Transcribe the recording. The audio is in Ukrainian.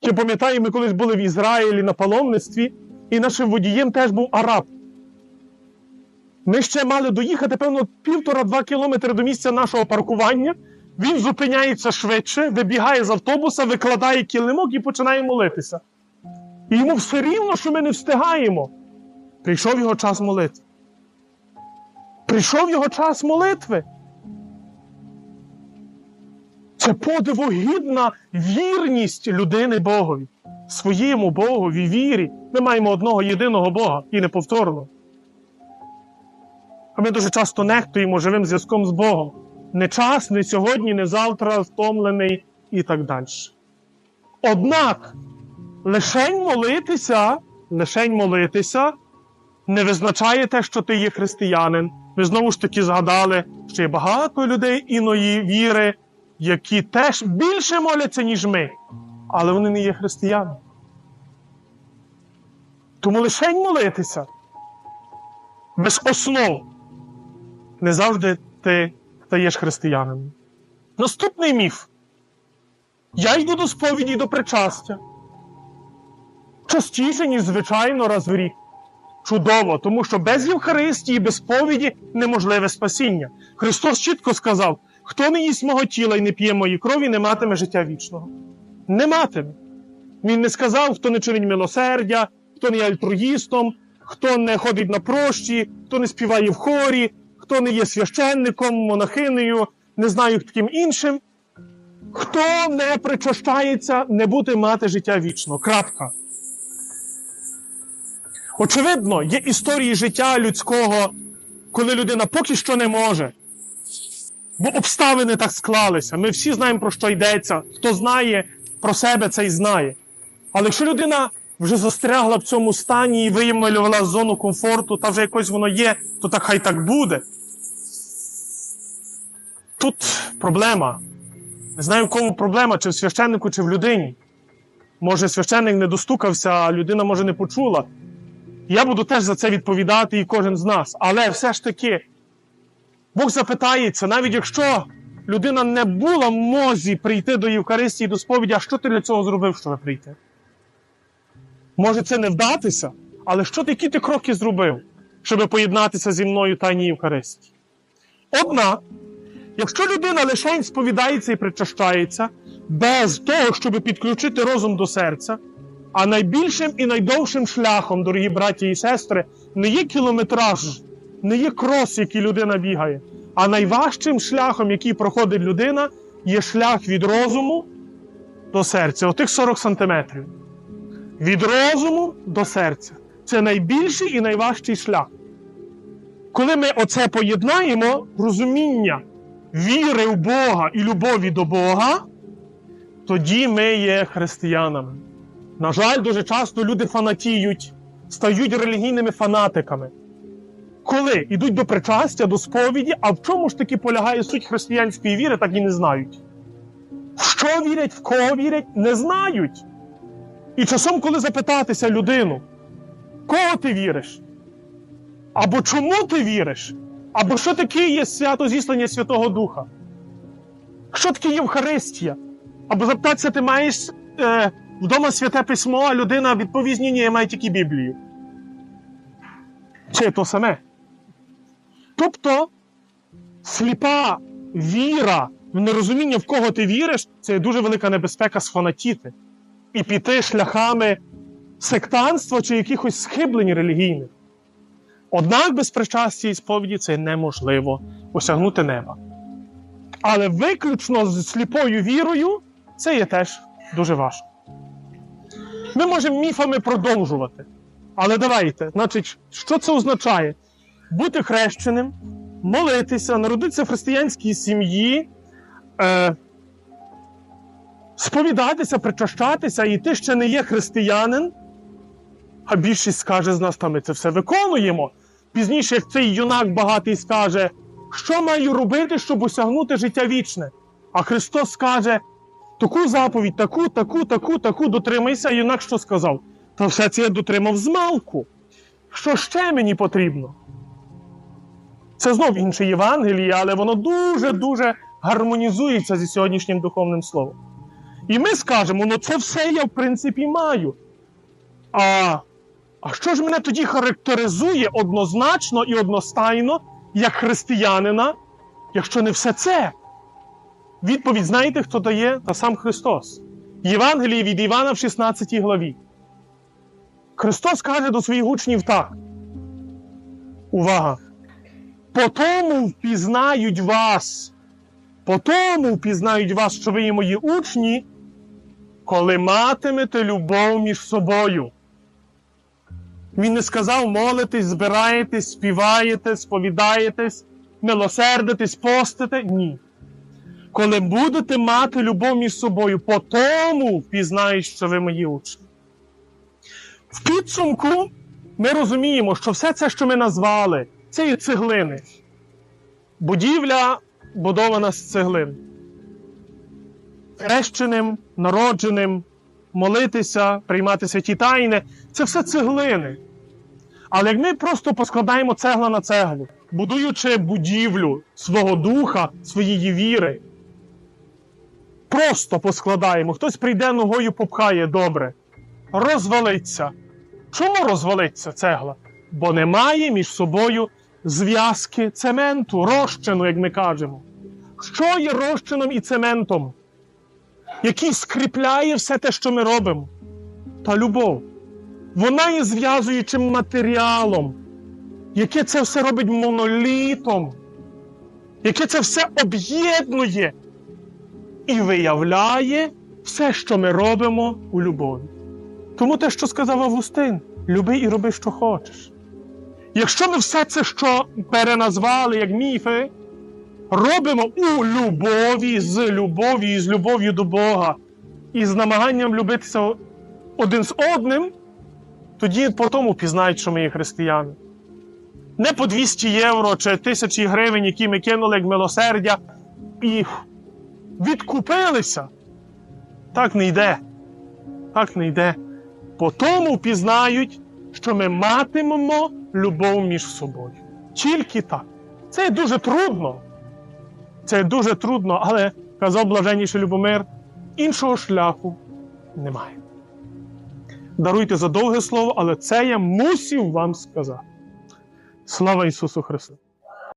Чи пам'ятаю, ми колись були в Ізраїлі на паломництві, і нашим водієм теж був араб. Ми ще мали доїхати, певно, півтора-два кілометри до місця нашого паркування. Він зупиняється швидше, вибігає з автобуса, викладає килимок і починає молитися. І йому все рівно, що ми не встигаємо. Прийшов його час молитви. Прийшов його час молитви. Це подивогідна вірність людини Богові, своєму Богові, вірі. Ми маємо одного єдиного Бога і неповторного. А ми дуже часто нехтуємо живим зв'язком з Богом. Не час, не сьогодні, не завтра, втомлений і так далі. Однак, лишень молитися, лишень молитися не визначає те, що ти є християнин. Ви знову ж таки згадали, що є багато людей іної віри, які теж більше моляться, ніж ми, але вони не є християни. Тому лишень молитися без основ не завжди ти стаєш християнином. Наступний міф. Я йду до сповіді до причастя. Частіше, ніж звичайно, раз в рік. Чудово, тому що без Євхаристії, без сповіді неможливе спасіння. Христос чітко сказав: хто не їсть мого тіла і не п'є мої крові, не матиме життя вічного. Не матиме. Він не сказав, хто не чинить милосердя, хто не є альтруїстом, хто не ходить на прощі, хто не співає в хорі, хто не є священником, монахинею, не знаю таким іншим. Хто не причащається, не буде мати життя вічного. Крапка. Очевидно, є історії життя людського, коли людина поки що не може. Бо обставини так склалися. Ми всі знаємо, про що йдеться. Хто знає про себе, цей знає. Але якщо людина вже застрягла в цьому стані і виявила зону комфорту, та вже якось воно є, то так хай так буде. Тут проблема. Не знаю, в кому проблема, чи в священнику, чи в людині. Може, священник не достукався, а людина може не почула. Я буду теж за це відповідати і кожен з нас. Але все ж таки, Бог запитається, навіть якщо людина не була в мозі прийти до Євхаристії, до сповіді, а що ти для цього зробив, щоб прийти? Може це не вдатися, але що ти, які ти кроки зробив, щоб поєднатися зі мною Тайні Євхаристії? Однак, якщо людина лише сповідається і причащається, без того, щоб підключити розум до серця, а найбільшим і найдовшим шляхом, дорогі браті і сестри, не є кілометраж, не є крос, який людина бігає, а найважчим шляхом, який проходить людина, є шлях від розуму до серця. Отих 40 сантиметрів. Від розуму до серця. Це найбільший і найважчий шлях. Коли ми оце поєднаємо, розуміння віри в Бога і любові до Бога, тоді ми є християнами. На жаль, дуже часто люди фанатіють, стають релігійними фанатиками. Коли йдуть до причастя, до сповіді, а в чому ж таки полягає суть християнської віри, так і не знають. В що вірять, в кого вірять, не знають. І часом, коли запитатися людину, кого ти віриш? Або чому ти віриш? Або що таке є свято зіслання Святого Духа? Що таке Євхаристія? Або запитатися, ти маєш е, вдома святе письмо, а людина відповість, ні, ні, я тільки Біблію. Чи то саме? Тобто сліпа віра в нерозуміння, в кого ти віриш, це є дуже велика небезпека сфанатіти і піти шляхами сектанства чи якихось схиблень релігійних. Однак без причастя і сповіді це неможливо осягнути неба. Але виключно з сліпою вірою це є теж дуже важко. Ми можемо міфами продовжувати. Але давайте, значить, що це означає? Бути хрещеним, молитися, народитися в християнській сім'ї, е, сповідатися, причащатися, і ти ще не є християнин. А більшість скаже з нас, та ми це все виконуємо. Пізніше, як цей юнак багатий скаже, що маю робити, щоб осягнути життя вічне. А Христос скаже, таку заповідь, таку, таку, таку, таку дотримайся, юнак що сказав? Та все це я дотримав з малку. Що ще мені потрібно? Це знов інше Євангеліє, але воно дуже-дуже гармонізується зі сьогоднішнім духовним словом. І ми скажемо, ну це все я в принципі маю. А, а що ж мене тоді характеризує однозначно і одностайно як християнина, якщо не все це? Відповідь знаєте, хто дає? Та сам Христос. Євангеліє від Івана в 16 главі. Христос каже до своїх учнів так. Увага! По тому впізнають вас. По тому впізнають вас, що ви є мої учні, коли матимете любов між собою. Він не сказав молитесь, збираєтесь, співаєте, сповідаєтесь, милосердитесь, постите. Ні. Коли будете мати любов між собою, по тому впізнають, що ви мої учні. В підсумку ми розуміємо, що все це, що ми назвали, це є цеглини. Будівля будована з цеглин. Хрещеним, народженим, молитися, приймати святі тайни це все цеглини. Але як ми просто поскладаємо цегла на цеглу, будуючи будівлю свого духа, своєї віри, просто поскладаємо, хтось прийде ногою попхає добре, розвалиться. Чому розвалиться цегла? Бо немає між собою зв'язки цементу, розчину, як ми кажемо. Що є розчином і цементом, який скріпляє все те, що ми робимо? Та любов. Вона є зв'язуючим матеріалом, яке це все робить монолітом, яке це все об'єднує і виявляє все, що ми робимо у любові. Тому те, що сказав Августин, люби і роби, що хочеш. Якщо ми все це, що переназвали як міфи, робимо у любові, з любов'ю і з любов'ю до Бога, і з намаганням любитися один з одним, тоді по тому пізнають, що ми є християни. Не по 200 євро чи тисячі гривень, які ми кинули як милосердя, і відкупилися. Так не йде. Так не йде. По тому пізнають, що ми матимемо любов між собою. Тільки так. Це дуже трудно. Це дуже трудно, але казав блаженніший Любомир, іншого шляху немає. Даруйте за довге слово, але це я мусів вам сказати. Слава Ісусу Христу!